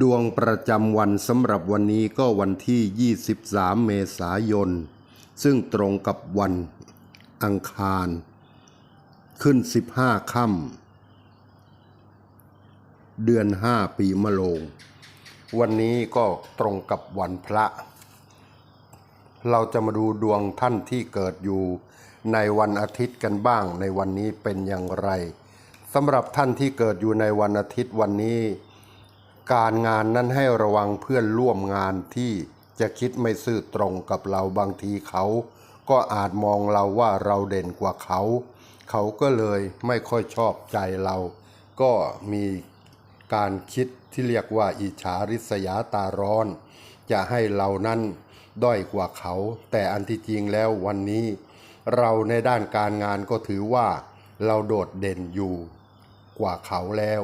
ดวงประจำวันสำหรับวันนี้ก็วันที่ 23 เมษายน ซึ่งตรงกับวันอังคาร ขึ้น 15 ค่ำเดือน 5 ปีมะโรงวันนี้ก็ตรงกับวันพระ เราจะมาดูดวงท่านที่เกิดอยู่ในวันอาทิตย์กันบ้างในวันนี้เป็นอย่างไรสำหรับท่านที่เกิดอยู่ในวันอาทิตย์วันนี้ การงานนั้นให้ระวังเพื่อนร่วมงานที่จะคิดไม่ซื่อตรงกับเราบางทีเขา ก็อาจมองเราว่าเราเด่นกว่าเขา เขาก็เลยไม่ค่อยชอบใจเรา ก็มีการคิดที่เรียกว่าอิจฉาริษยาตาร้อน จะให้เรานั้นด้อยกว่าเขา แต่อันที่จริงแล้ววันนี้ เราในด้านการงานก็ถือว่าเราโดดเด่นอยู่กว่าเขาแล้ว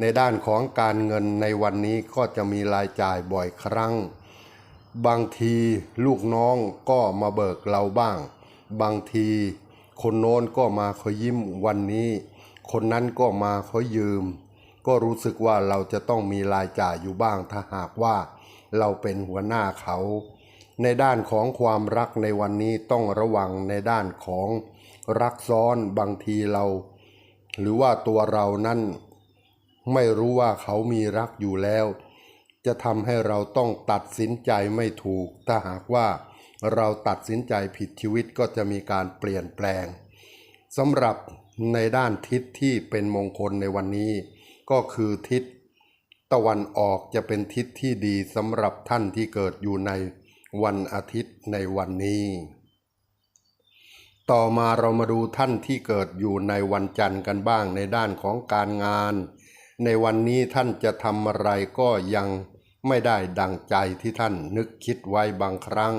ในด้านของการเงินในวันนี้ก็จะมีรายจ่ายบ่อยครั้ง บางทีลูกน้องก็มาเบิกเราบ้าง บางทีคนโน้นก็มาขอยิ้มวันนี้ คนนั้นก็มาขอยืม ก็รู้สึกว่าเราจะต้องมีรายจ่ายอยู่บ้างถ้าหากว่าเราเป็นหัวหน้าเขา ในด้านของความรักในวันนี้ต้องระวังในด้านของรักซ้อนบางทีเรา หรือว่าตัวเรานั้น ไม่รู้ว่าเขามีรักอยู่แล้ว จะทำให้เราต้องตัดสินใจไม่ถูก ถ้าหากว่าเราตัดสินใจผิดชีวิตก็จะมีการเปลี่ยนแปลงสำหรับในด้านทิศที่เป็นมงคลในวันนี้ ก็คือทิศตะวันออกจะเป็นทิศที่ดีสำหรับท่านที่เกิดอยู่ในวันอาทิตย์ในวันนี้ ต่อมาเรามาดูท่านที่เกิดอยู่ในวันจันทร์กันบ้างในด้านของการงาน ในวันนี้ท่านจะทำอะไรก็ยังไม่ได้ดังใจที่ท่านนึกคิดไว้บางครั้ง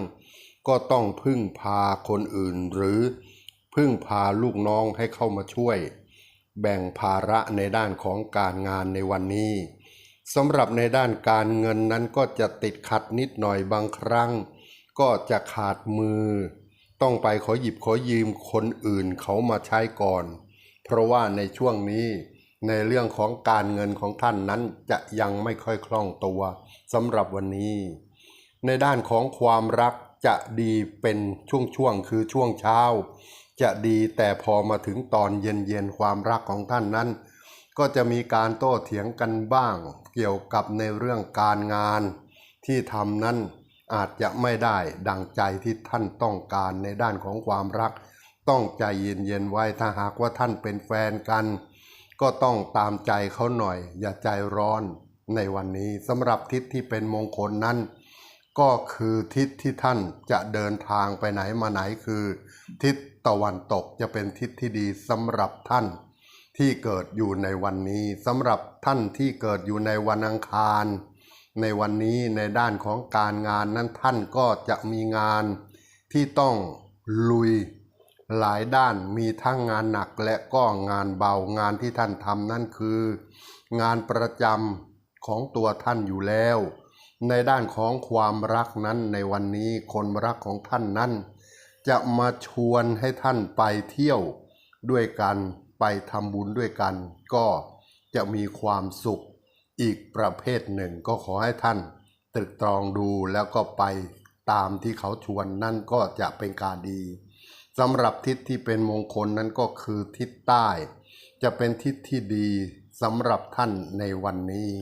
ก็ต้องพึ่งพาคนอื่นหรือ พึ่งพาลูกน้องให้เข้ามาช่วย แบ่งภาระในด้านของการงานในวันนี้สำหรับในด้านการเงินนั้นก็จะติดขัดนิดหน่อยบางครั้ง ก็จะขาดมือ ต้องไปขอหยิบขอยืมคนอื่นเขามาใช้ก่อน เพราะว่าในช่วงนี้ ในเรื่องของการเงินของท่านนั้นจะยังไม่ค่อยคล่องตัวสำหรับวันนี้ ในด้านของความรักจะดีเป็นช่วงๆคือช่วงเช้า จะดีแต่พอมาถึงตอนเย็นๆความรักของท่านนั้น ก็จะมีการโต้เถียงกันบ้าง เกี่ยวกับในเรื่องการงาน ที่ทำนั้นอาจจะไม่ได้ดังใจที่ท่านต้องการในด้านของความรัก ต้องใจเย็นๆไว้ถ้าหากว่าท่านเป็นแฟนกัน ก็ต้องตามใจเขาหน่อย อย่าใจร้อนในวันนี้สำหรับทิศที่เป็นมงคลนั้น ก็คือทิศที่ท่านจะเดินทางไปไหนมาไหนคือ ทิศตะวันตกจะเป็นทิศที่ดีสำหรับท่าน ที่เกิดอยู่ในวันนี้สำหรับท่านที่เกิดอยู่ในวันอังคาร ในวันนี้ในด้านของการงานนั้นท่านก็จะมีงานที่ต้องลุย หลายด้านมีทั้งงานหนักและก็งานเบางานที่ท่านทำนั่นคือ งานประจำของตัวท่านอยู่แล้ว ในด้านของความรักนั้นในวันนี้คนรักของท่านนั้น จะมาชวนให้ท่านไปเที่ยวด้วยกันไปทำบุญด้วยกัน ก็จะมีความสุขอีกประเภทหนึ่งก็ขอให้ท่านตรึกตรองดูแล้วก็ไปตามที่เขาชวนนั่นก็จะเป็นการดี สำหรับทิศที่เป็นมงคลนั้นก็คือทิศใต้ จะเป็นทิศที่ดีสำหรับท่านในวันนี้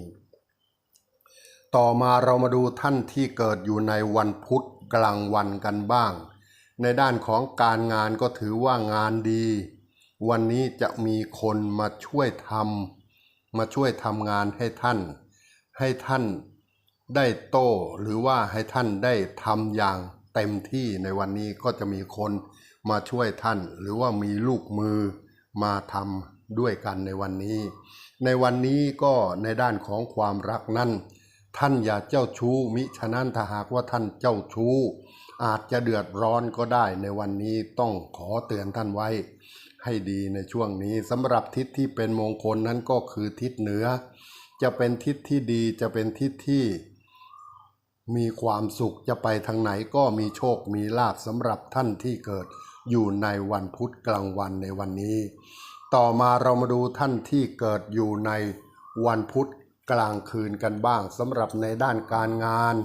ต่อมาเรามาดูท่านที่เกิดอยู่ในวันพุธกลางวันกันบ้าง ในด้านของการงานก็ถือว่างานดี วันนี้จะมีคนมาช่วยทำมาช่วยทำงานให้ท่าน ให้ท่านได้โตหรือว่าให้ท่านได้ทำอย่างเต็มที่ในวันนี้ก็จะมีคน มาช่วยท่าน หรือว่ามีลูกมือมาทำด้วยกันในวันนี้ ในวันนี้ก็ในด้านของความรักนั้น ท่านอย่าเจ้าชู้มิฉะนั้นถ้าหากว่าท่านเจ้าชู้ อาจจะเดือดร้อนก็ได้ในวันนี้ต้องขอเตือนท่านไว้ ให้ดีในช่วงนี้สำหรับทิศที่เป็นมงคลนั้นก็คือทิศเหนือ จะเป็นทิศที่ดีจะเป็นทิศที่มีความสุขจะไปทางไหนก็มีโชคมีลาภสำหรับท่านที่เกิด อยู่ในวันพุธกลางวันในวันนี้ ต่อมาเรามาดูท่านที่เกิดอยู่ในวันพุธกลางคืนกันบ้างสำหรับในด้านการงาน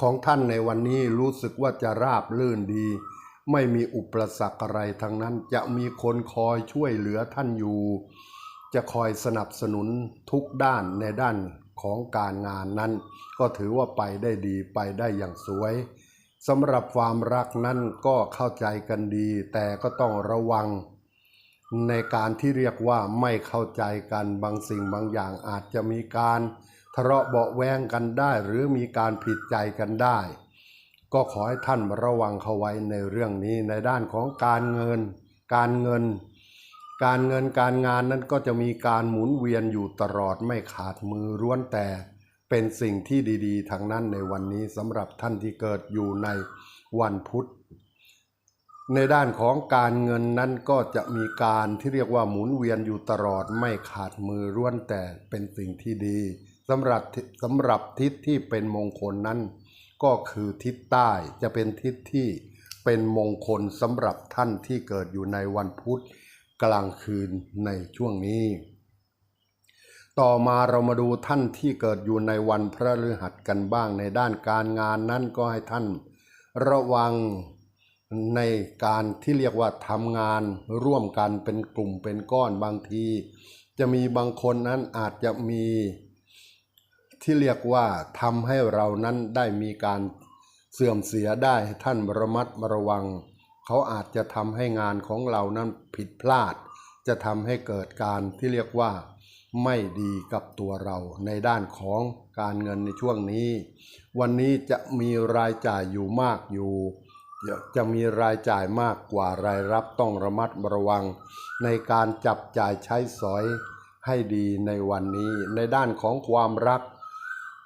ของท่านในวันนี้รู้สึกว่าจะราบลื่นดี ไม่มีอุปสรรคอะไรทั้งนั้นจะมีคนคอยช่วยเหลือท่านอยู่ จะคอยสนับสนุนทุกด้านในด้านของการงานนั้น ก็ถือว่าไปได้ดีไปได้อย่างสวย สำหรับความรักนั้นก็เข้าใจกันดี แต่ก็ต้องระวัง ในการที่เรียกว่าไม่เข้าใจกันบางสิ่งบางอย่างอาจจะมีการทะเลาะเบาแวงกันได้ หรือมีการผิดใจกันได้ ก็ขอให้ท่านระวังเข้าไว้ในเรื่องนี้ในด้านของการเงิน การเงิน การเงินการงานนั้นก็จะมีการหมุนเวียนอยู่ตลอดไม่ขาดมือร้วนแต่ เป็นสิ่งที่ดีๆทางนั้นในวันนี้สำหรับท่านที่เกิดอยู่ในวันพุธ ในด้านของการเงินนั้นก็จะมีการที่เรียกว่าหมุนเวียนอยู่ตลอดไม่ขาดมือร้วนแต่เป็นสิ่งที่ดีสำหรับสำหรับทิศที่เป็นมงคลนั้น ก็คือทิศใต้จะเป็นทิศที่เป็นมงคลสำหรับท่านที่เกิดอยู่ในวันพุธกลางคืนในช่วงนี้ ต่อมาเรามาดูท่านที่เกิดอยู่ในวันพระฤหัสกันบ้างในด้านการงานนั้นก็ให้ท่าน ระวังในการที่เรียกว่าทำงานร่วมกันเป็นกลุ่มเป็นก้อนบางที จะมีบางคนนั้นอาจจะมีที่เรียกว่าทำให้เรานั้นได้มีการเสื่อมเสียได้ท่านระมัดระวัง เขาอาจจะทำให้งานของเรานั้นผิดพลาด จะทำให้เกิดการที่เรียกว่า ไม่ดีกับตัวเราในด้านของการเงินในช่วงนี้ วันนี้จะมีรายจ่ายอยู่มากอยู่จะมีรายจ่ายมากกว่ารายรับต้องระมัดระวัง ในการจับจ่ายใช้สอยให้ดีในวันนี้ ในด้านของความรัก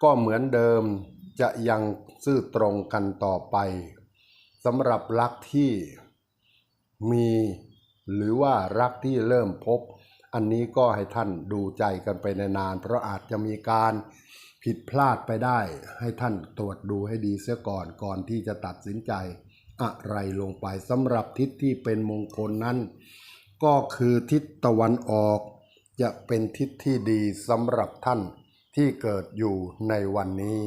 ก็เหมือนเดิมจะยังซื่อตรงกันต่อไปสำหรับรักที่มี หรือว่ารักที่เริ่มพบ อันนี้ก็ให้ท่านดูใจกันไปนานๆเพราะอาจจะมีการผิดพลาดไปได้ ให้ท่านตรวจดูให้ดีเสียก่อนก่อนที่จะตัดสินใจ อะไรลงไปสำหรับทิศที่เป็นมงคลนั้น ก็คือทิศตะวันออก จะเป็นทิศที่ดีสำหรับท่านที่เกิดอยู่ในวันนี้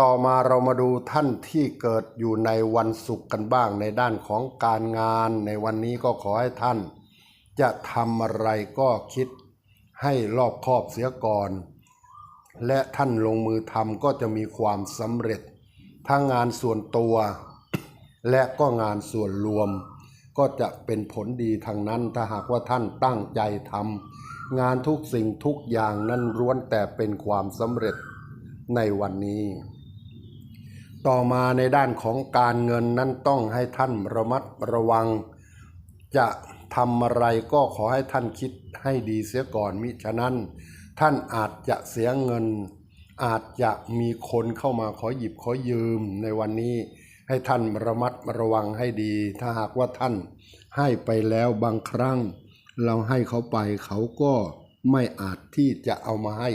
ต่อมาเรามาดูท่านที่เกิดอยู่ในวันศุกร์กันบ้างในด้านของการงาน ในวันนี้ก็ขอให้ท่าน จะทำอะไรก็คิดให้รอบคอบเสียก่อน และท่านลงมือทำก็จะมีความสำเร็จ ทั้งงานส่วนตัว และก็งานส่วนรวม ก็จะเป็นผลดีทางนั้นถ้าหากว่าท่านตั้งใจทำงานทุกสิ่งทุกอย่างนั้นล้วนแต่เป็นความสำเร็จในวันนี้ ต่อมาในด้านของการเงินนั้นต้องให้ท่านระมัดระวัง จะ ทำอะไรก็ขอให้ท่านคิดให้ดีเสียก่อนมิฉะนั้น ท่านอาจจะเสียเงิน อาจจะมีคนเข้ามาขอหยิบขอยืมในวันนี้ ให้ท่านระมัดระวังให้ดี ถ้าหากว่าท่านให้ไปแล้วบางครั้ง เราให้เขาไปเขาก็ไม่อาจที่จะเอามาให้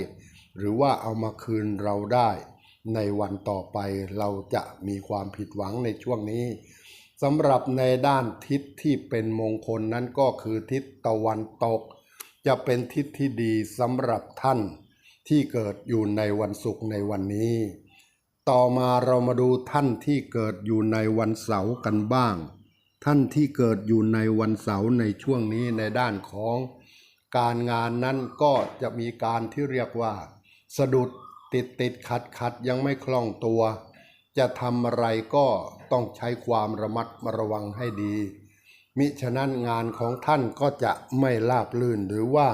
หรือว่าเอามาคืนเราได้ ในวันต่อไปเราจะมีความผิดหวังในช่วงนี้ สำหรับในด้านทิศที่เป็นมงคลนั้นก็คือทิศตะวันตก จะเป็นทิศที่ดีสำหรับท่านที่เกิดอยู่ในวันศุกร์ในวันนี้ ต่อมาเรามาดูท่านที่เกิดอยู่ในวันเสาร์กันบ้าง ท่านที่เกิดอยู่ในวันเสาร์ในช่วงนี้ในด้านของการงานนั้นก็จะมีการที่เรียกว่า สะดุดติดติดขัดขัดยังไม่คล่องตัว จะทำอะไรก็ ต้องใช้ความระมัดระวังให้ดี มิฉะนั้นงานของท่านก็จะไม่ราบลื่นหรือว่า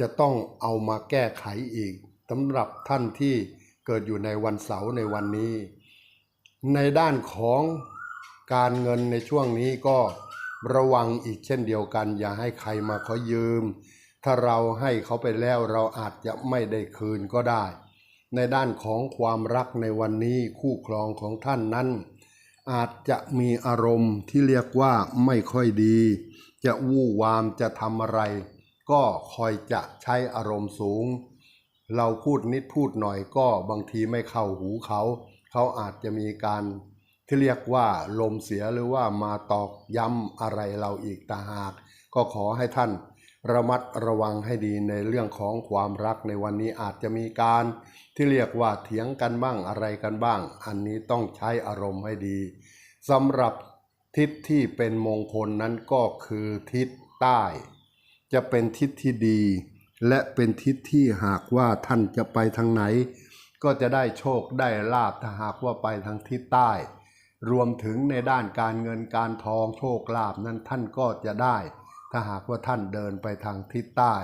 จะต้องเอามาแก้ไขอีกสำหรับท่านที่เกิดอยู่ในวันเสาร์ในวันนี้ ในด้านของการเงินในช่วงนี้ก็ระวังอีกเช่นเดียวกัน อย่าให้ใครมาขอยืม ถ้าเราให้เขาไปแล้วเราอาจจะไม่ได้คืนก็ได้ ในด้านของความรักในวันนี้คู่ครองของท่านนั้น อาจจะมีอารมณ์ที่เรียกว่าไม่ค่อยดี จะวู่วามจะทำอะไร ก็คอยจะใช้อารมณ์สูง เราพูดนิดพูดหน่อยก็บางทีไม่เข้าหูเขา เขาอาจจะมีการที่เรียกว่าลมเสียหรือว่ามาตอกย้ำอะไรเราอีกต่างหาก ก็ขอให้ท่าน ระมัดระวังให้ดีในเรื่องของความรักในวันนี้อาจจะมีการที่เรียกว่าเถียงกันบ้างอะไรกันบ้าง อันนี้ต้องใช้อารมณ์ให้ดีสำหรับทิศที่เป็นมงคลนั้นก็คือทิศใต้ จะเป็นทิศที่ดี และเป็นทิศที่หากว่าท่านจะไปทางไหน ก็จะได้โชคได้ลาภถ้าหากว่าไปทางทิศใต้ รวมถึงในด้านการเงินการทองโชคลาภนั้นท่านก็จะได้ ถ้าหากว่าท่านเดินไปทางทิศใต้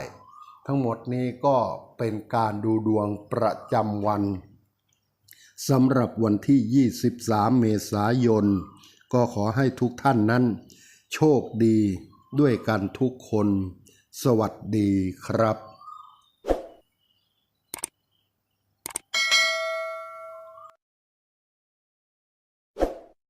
ทั้งหมดนี้ก็เป็นการดูดวงประจำวันสำหรับวันที่ 23 เมษายน ก็ขอให้ทุกท่านนั้น โชคดีด้วยกันทุกคน สวัสดีครับ